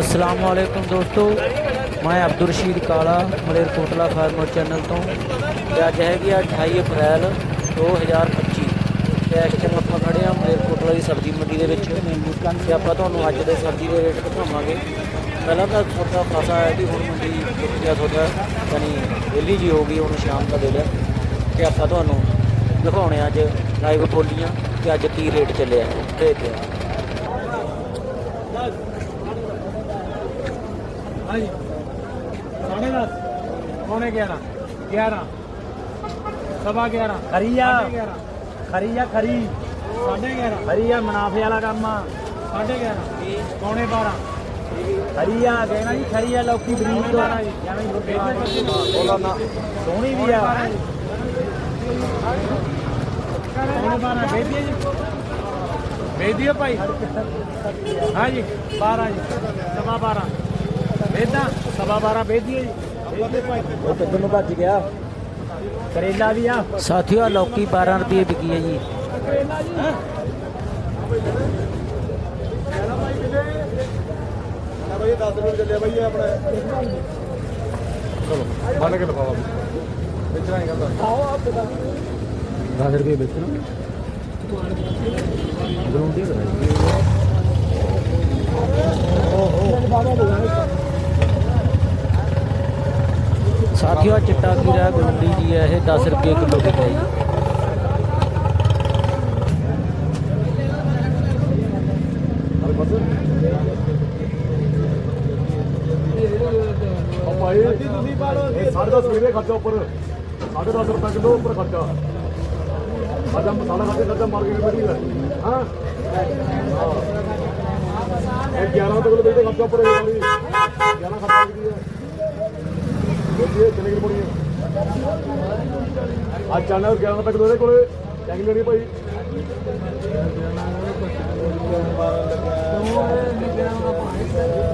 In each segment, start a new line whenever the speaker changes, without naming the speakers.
ਅਸਲਾਮ ਵਾਲੇਕੁਮ ਦੋਸਤੋ, ਮੈਂ ਅਬਦੁਲ ਰਸ਼ੀਦ ਕਾਲਾ ਮਲੇਰਕੋਟਲਾ ਫਾਰਮਰ ਚੈਨਲ ਤੋਂ। ਤੇ ਅੱਜ ਹੈਗੀ ਆ 28 ਅਪ੍ਰੈਲ 2025 ਤੇ ਇਸ ਟਾਈਮ ਆਪਾਂ ਖੜੇ ਆ ਮਲੇਰਕੋਟਲਾ ਦੀ ਸਬਜ਼ੀ ਮੰਡੀ ਦੇ ਵਿੱਚ। ਤੇ ਆਪਾਂ ਤੁਹਾਨੂੰ ਅੱਜ ਦੇ ਸਬਜ਼ੀ ਦੇ ਰੇਟ ਦਿਖਾਵਾਂਗੇ। ਪਹਿਲਾਂ ਤਾਂ ਤੁਹਾਡਾ ਫਾਸਾ ਆਇਆ ਕਿ ਹੁਣ ਮੰਡੀ ਟੁੱਟ ਤੁਹਾਡਾ, ਯਾਨੀ ਵਿਹਲੀ ਜੀ ਹੋ ਗਈ ਹੁਣ ਸ਼ਾਮ ਦਾ ਵੇਲਾ ਤੇ ਆਪਾਂ ਤੁਹਾਨੂੰ ਦਿਖਾਉਣੇ ਅੱਜ ਲਾਈਵ ਬੋਲੀਆਂ ਤੇ ਅੱਜ ਕੀ ਰੇਟ ਚੱਲਿਆ। ਦੇਖਦੇ ਆ।
ਹਾਂਜੀ। ਸਾਢੇ ਦਸ। ਪੌਣੇ 11 11 ਸਵਾ 11
ਖਰੀ ਆ।
ਸਾਢੇ 11
ਖਰੀ ਆ ਖਰੀ।
ਸਾਢੇ 11
ਖਰੀ ਆ ਮੁਨਾਫੇ ਵਾਲਾ ਕੰਮ ਆ।
ਸਾਢੇ 11 ਪੌਣੇ 12
ਖਰੀ ਆ ਕਹਿਣਾ ਜੀ ਖਰੀ ਆ ਲੌਕੀ ਬਰੀਕ ਤੋਂ ਐਵੇਂ ਹੀ ਬੋਲਾ ਨਾ ਸੋਹਣੀ ਵੀ ਆ।
ਪੌਣੇ 12 ਵੇਚੀਏ ਜੀ। ਵੇਚੀਏ ਭਾਈ। ਹਾਂਜੀ। 12 ਜੀ। ਸਵਾ 12 ਵੇਚਦਾ ਸਵਾ 12 ਵੇਚੀਏ ਜੀ ਵੇਚਦੇ ਭਾਈ
ਉਹ ਕਿੱਧਰ ਨੂੰ ਭੱਜ ਗਿਆ। ਕਰੇਲਾ ਵੀ ਆ
ਸਾਥੀਓ ਆਹ ਲੌਕੀ 12 ਰੁਪਏ ਵਿਕੀ ਹੈ ਜੀ
ਭਾਈ 10 ਮਿੰਟ ਚੱਲਿਆ ਭਾਈ ਆਪਣਾ ਚਲੋ ਮੰਨ ਕੇ ਲਫਾਵਾ ਵੇਚਣਾ ਹੀ ਕਹਿੰਦਾ
10 ਰੁਪਏ ਵੇਚਣਾ ਗਰਾਉਂਡ ਹੀ ਸਾਥੀਓ ਚਿੱਟਾ ਕੀੜਾ ਗਰੁੰਡੀ ਜੀ ਹੈ ਇਹ 10 ਰੁਪਏ ਕਿਲੋ ਵਿਕਦਾ ਜੀ।
ਭਾਈ ਤੁਸੀਂ ਪਾ 10.5 ਰੁਪਏ ਖਰਚਾ ਉੱਪਰ 10.5 ਰੁਪਏ ਕਿਲੋ ਉੱਪਰ ਖਰਚਾ। ਸਾਡਾ ਮਸਾਲਾ ਖਾ ਖਰਚਾ ਮਾਰਕੀਟ ਵਿੱਚ ਹੈ। ਹਾਂ। ਇਹ 11 ਰੁਪਏ ਕਿਲੋ ਦੇ ਖਰਚਾ ਉੱਪਰ ਹੈ 11 ਖਰਚਾ ਕੀ ਹੈ ਇਹ ਕਿੰਨੇ ਕਿਲੋ ਪੜੀ ਚਾਣਾ 11 ਰੁਪਏ ਕਿਲੋ। ਦੇ ਕੋਲੇ ਚੈੱਕ ਲੈਣੀ ਭਾਈ।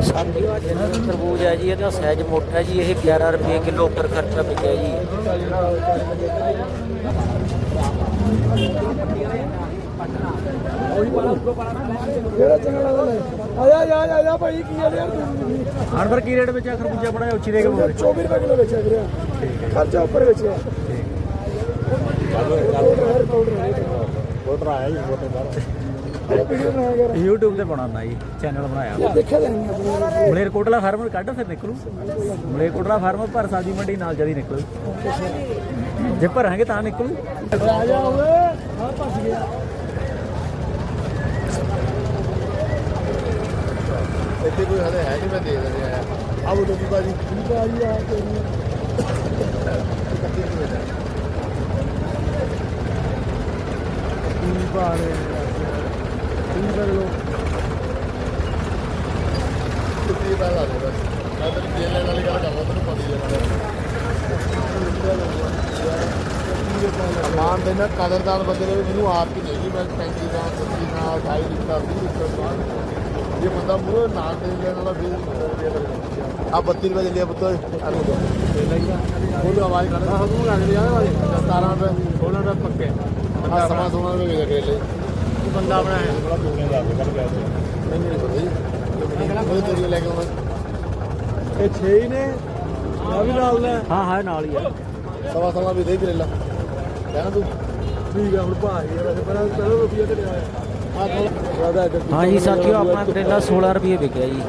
ਸਾਥੀਓ ਆਹ ਤਰਬੂਜ ਹੈ ਜੀ, ਇਹਦਾ ਸਾਈਜ਼ ਮੋਟਾ ਹੈ ਜੀ, ਇਹ 11 ਰੁਪਏ ਕਿਲੋ ਉੱਪਰ ਖਰਚਾ ਵਿਕਿਆ ਜੀ।
ਕਿਹੜਾ ਚੰਗਾ ਲੱਗਦਾ ਆਇਆ ਯਾ ਯਾ ਯਾ ਭਾਈ ਕੀ ਹੈ ਯਾਰ
ਅਨਵਰ ਕੀ ਰੇਟ ਵਿੱਚ ਆ ਖਰਬੂਜਾ ਬੜਾ ਉੱਚੀ ਦੇ ਕੇ ਬੋਲ
24 ਰੁਪਏ ਕਿਲੋ ਵੇਚਿਆ ਵੀਰੇ। ਖਰਚਾ ਉੱਪਰ ਵੇਚਿਆ।
ਬੋਲਰ ਆਇਆ ਜੀ ਬੋਤੇ ਬਾਹਰ।
ਵੀਡੀਓ ਬਣਾਇਆ ਕਰ
YouTube ਤੇ ਬਣਾਉਣਾ ਜੀ ਚੈਨਲ ਬਣਾਇਆ।
ਦੇਖਿਆ ਲੈਣੀ ਆਪਣੇ।
ਮਲੇਰਕੋਟਲਾ ਫਾਰਮਰ ਕੱਢ ਫਿਰ ਨਿਕਲੂ। ਮਲੇਰਕੋਟਲਾ ਫਾਰਮਰ ਪਰ ਸਾਦੀ ਮੰਡੀ ਨਾਲ ਜਦੀ ਨਿਕਲੂ। ਜੇ ਭਰਾਂਗੇ ਤਾਂ ਨਿਕਲੂ।
ਆ ਜਾ ਓਏ ਆ ਫਸ ਗਿਆ।
ਇੱਥੇ ਕੋਈ ਹਲੇ ਹੈ ਨਹੀਂ ਮੈਂ ਦੇ ਦਿੰਦੇ ਆ ਆ ਬੋਲੋ ਜੀ ਬਾਜੀ
ਠੀਕ ਆ ਜੀ ਆ ਤੇਰੀ ਕੀ ਬਾਰੇ ਕੀ ਕਰ? ਲੋ
ਕਿੰਨੀ ਪੈ ਲਾ ਦੇ ਬਸ। ਮੈਂ ਤੈਨੂੰ ਦੇ ਲੈਣ ਵਾਲੀ ਗੱਲ ਕਰਦਾ ਤੈਨੂੰ ਪਤਾ ਹੀ ਹੈ ਨਾਲੇ ਮਾਨ ਦੇ ਨਾ ਕਦਰਦਾਰ ਬੰਦੇ ਨੇ ਮੈਨੂੰ ਆਪ ਹੀ ਨਹੀਂ ਕਿ ਮੈਂ 35 ਦਾ 30 ਦਾ 28 ਲਿਖਦਾ 20 ਲਿਖਦਾ ਜੇ ਬੰਦਾ ਮੂਰੇ ਨਾ ਦੇ ਲੈਣ ਵਾਲਾ ਫਿਰ ਆ 32 ਰੁਪਏ ਦੇ ਲਿਆ ਪੁੱਤ। ਆ ਲੋ ਬੋਲੋ ਆਵਾਜ਼ ਕਰਦਾ ਹਾਂ ਤੂੰ ਲੱਗ ਰਿਹਾ ਵਾਲੀ 17 ਰੁਪਏ। 16 ਰੁਪਏ ਪੱਕੇ। ਬੰਦਾ ਸਮਾਂ ਸੋਨਾ ਰੁਪਏ ਵੇਚ ਕੇ ਲੈ ਬੰਦਾ ਬਣਾਇਆ ਬੜਾ ਦੋਨੇ ਜਾ ਕੇ ਕੱਢ ਗਿਆ ਨਹੀਂ ਨਹੀਂ ਪਤਾ ਜੀ ਉਹ ਤੇਰੀ ਲੈ ਕੇ ਆਉਣਾ।
ਇਹ 6 ਹੀ ਨੇ। ਆ ਵੀ ਨਾਲ ਲੈ
ਹਾਂ ਹਾਂ ਨਾਲ ਹੀ ਆ।
ਸਵਾ ਸਵਾ ਵੀ ਦੇ ਕਰੇਲਾ। ਕਹਿਣਾ ਤੂੰ?
ਠੀਕ ਆ ਹੁਣ ਭਾਈ ਯਾਰ ਅਸੀਂ ਪਹਿਲਾਂ ਚਲੋ ਰੁਪਈਆ ਤੇ ਲਿਆ
ਆ ਥੋੜਾ
ਹਾਂ ਜੀ, ਸਾਥੀਓ ਆਪਣਾ ਕਰੇਲਾ 16 ਰੁਪਏ ਵਿਕਿਆ ਜੀ।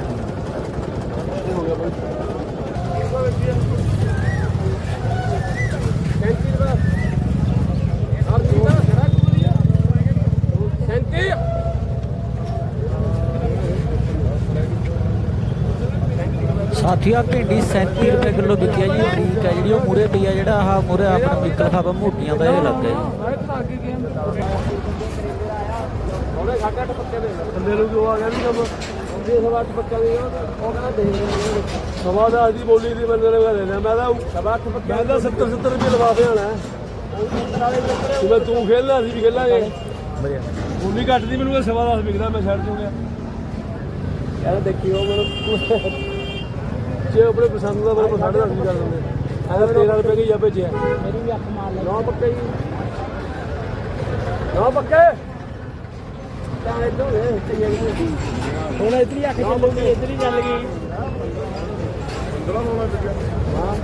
ਸਾਥੀਆ ਭਿੰਡੀ 37 ਰੁਪਏ ਕਿਲੋ ਵਿਕਿਆ ਜੀ ਠੀਕ ਹੈ ਜਿਹੜੀ ਉਹ ਮੂਰੇ ਪਈ ਆ ਜਿਹੜਾ ਆਹ ਮੂਰੇ ਆਪਣਾ ਵਿਕਲ ਖਾਬਾ ਮੋਟੀਆਂ ਦਾ ਇਹ ਲੱਗ ਜੀ।
ਉਹਨੇ ਘਾਟਾ ਪੱਕੇ ਦੇ ਥੱਲੇ ਨੂੰ ਜੋ ਆ ਗਿਆ ਵੀ ਕੰਮ। ਉਹਦੇ ਸਵਾ ਅੱਠ ਪੱਕਾ ਦੇ ਉਹ ਕਹਿੰਦਾ ਦੇ ਸਵਾ ਦਾ ਅਸੀਂ ਬੋਲੀ ਦੀ ਬੰਦੇ ਨੇ ਕਹਿੰਦੇ ਮੈਂ ਤਾਂ ਸਵਾ ਅੱਠ ਪੱਕਾ ਮੈਂ ਤਾਂ 70 70 ਰੁਪਏ ਲਵਾਫੇ ਆਣਾ ਜਿਵੇਂ ਤੂੰ ਖੇਲਣਾ ਅਸੀਂ ਵੀ ਖੇਲਾਂਗੇ। ਬੋਲੀ ਘੱਟ ਦੀ ਮੈਨੂੰ ਸਵਾ ਦਾ ਵਿਕਦਾ ਮੈਂ ਛੱਡ ਦੂੰਗਾ ਯਾਰ ਦੇਖਿਓ ਮੈਨੂੰ ਜੇ ਆਪਣੇ ਪਸੰਦ ਦਾ ਦਸ ਵੀ ਕਰ ਦਿੰਦੇ। ਐਂ 13 ਰੁਪਏ ਕੀ ਆ ਭੇਜਿਆ ਮੇਰੀ ਵੀ ਅੱਖ ਮਾਰ ਲੈ। ਨੌ ਪੱਕੇ ਜੀ ਨੌ ਪੱਕੇ? ਹੁਣ ਇੱਧਰ ਹੀ ਅੱਖ ਚੱਲੂਗੀ ਇੱਧਰ ਹੀ ਚੱਲ ਗਈ ਹਾਂ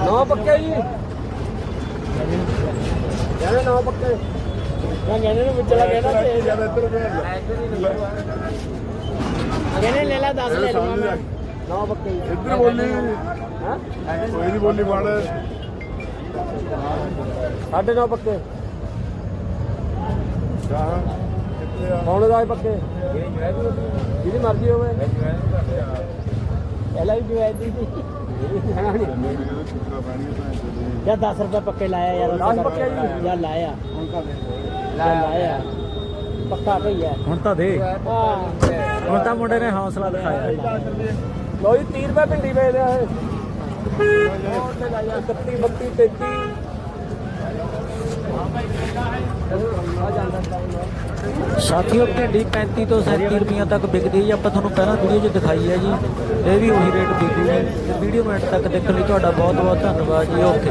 ਨੌ ਪੱਕੇ ਜੀ। ਕਹਿੰਦੇ ਨੌ ਪੱਕੇ। ਮੈਂ ਕਹਿੰਦੇ ਨੂੰ ਵਿਚਲਾ ਕਹਿੰਦਾ ਤੇ
ਜਦ ਇੱਧਰ ਗਿਆ
ਕਹਿੰਦੇ ਲੈ ਲਾ 10 ਲੈ ਲਵਾਂ ਨੌ ਪੱਕੇ
ਇੱਧਰ ਬੋਲੀ।
ਹਾਂ?
ਕੋਈ ਨਹੀਂ ਬੋਲੀ ਫੜ
ਸਾਢੇ ਨੌ ਪੱਕੇ। ਕੌਣ ਦਾ ਪੱਕੇ। ਜਿਹਦੀ ਮਰਜ਼ੀ ਹੋਵੇ। ਪਹਿਲਾਂ ਵੀ ਜਵਾਇ ਦੀ ਜਾਂ 10 ਰੁਪਏ ਪੱਕੇ ਲਾਇਆ ਯਾਰ 10 ਪੱਕੇ ਜੀ। ਜਾਂ ਲਾਇਆ। ਲਾਇਆ। ਪੱਕਾ ਭਈਆ
ਹੁਣ ਤਾਂ ਦੇ। ਹੁਣ ਤਾਂ ਮੁੰਡੇ ਨੇ ਹੌਸਲਾ ਦਿਖਾਇਆ।
ਲੋ ਜੀ 30 ਰੁਪਏ ਭਿੰਡੀ ਵੇਚ ਲਿਆ ਹੈ। 31 32 33 ਆ ਜਾਂਦਾ
ਸਾਥੀਓ ਭਿੰਡੀ 35 ਤੋਂ 37 ਰੁਪਈਆ ਤੱਕ ਵਿਕਦੀ ਹੈ। ਜੀ ਆਪਾਂ ਤੁਹਾਨੂੰ ਪਹਿਲਾਂ ਵੀਡੀਓ 'ਚ ਦਿਖਾਈ ਹੈ ਜੀ। ਇਹ ਵੀ ਉਹੀ ਰੇਟ ਵਿਕੂਗੀ ਵੀਡੀਓ ਮਿੰਟ ਤੱਕ ਦੇਖਣ ਲਈ ਤੁਹਾਡਾ ਬਹੁਤ ਬਹੁਤ ਧੰਨਵਾਦ ਜੀ। ਓਕੇ